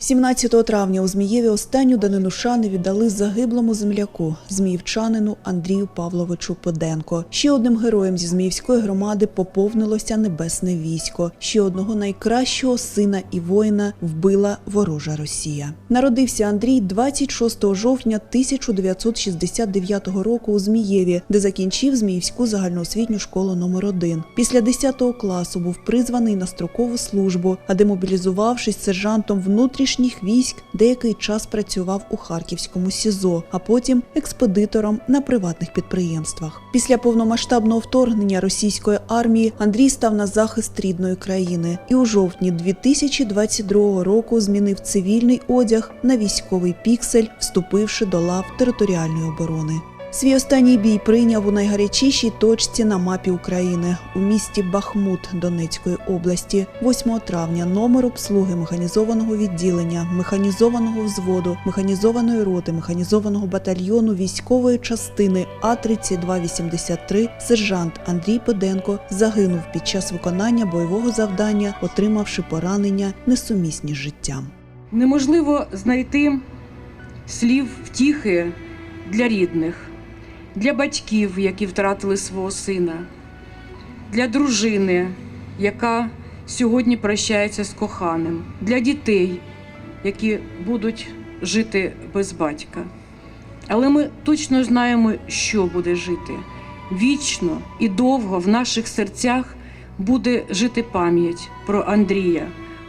17 травня у Змієві останню данину шани віддали загиблому земляку, зміївчанину Андрію Павловичу Поденко. Ще одним героєм зі Зміївської громади поповнилося небесне військо. Ще одного найкращого сина і воїна вбила ворожа Росія. Народився Андрій 26 жовтня 1969 року у Змієві, де закінчив Зміївську загальноосвітню школу номер 1 Після 10 класу був призваний на строкову службу, а демобілізувавшись сержантом внутрішніх військ, деякий час працював у Харківському СІЗО, а потім експедитором на приватних підприємствах. Після повномасштабного вторгнення російської армії Андрій став на захист рідної країни і у жовтні 2022 року змінив цивільний одяг на військовий піксель, вступивши до лав територіальної оборони. Свій останній бій прийняв у найгарячішій точці на мапі України у місті Бахмут Донецької області 8 травня номер обслуги механізованого відділення, механізованого взводу, механізованої роти, механізованого батальйону військової частини А3283 сержант Андрій Поденко загинув під час виконання бойового завдання, отримавши поранення несумісні з життям. Неможливо знайти слів втіхи для рідних, для батьків, які втратили свого сина, для дружини, яка сьогодні прощається з коханим, для дітей, які будуть жити без батька. Але ми точно знаємо, що буде жити. Вічно і довго в наших серцях буде жити пам'ять про Андрія,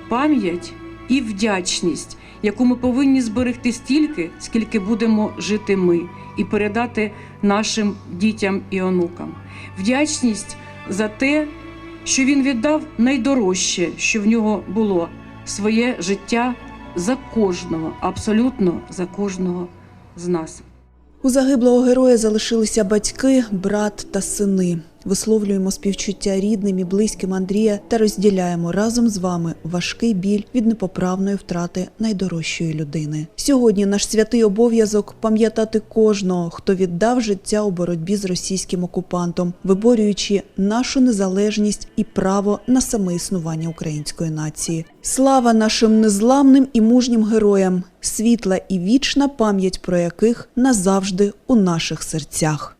пам'ять і вдячність, яку ми повинні зберегти стільки, скільки будемо жити ми, і передати нашим дітям і онукам. Вдячність за те, що він віддав найдорожче, що в нього було своє життя за кожного, абсолютно за кожного з нас. У загиблого героя залишилися батьки, брат та сини. Висловлюємо співчуття рідним і близьким Андрія та розділяємо разом з вами важкий біль від непоправної втрати найдорожчої людини. Сьогодні наш святий обов'язок пам'ятати кожного, хто віддав життя у боротьбі з російським окупантом, виборюючи нашу незалежність і право на самоіснування української нації. Слава нашим незламним і мужнім героям, світла і вічна пам'ять про яких назавжди у наших серцях.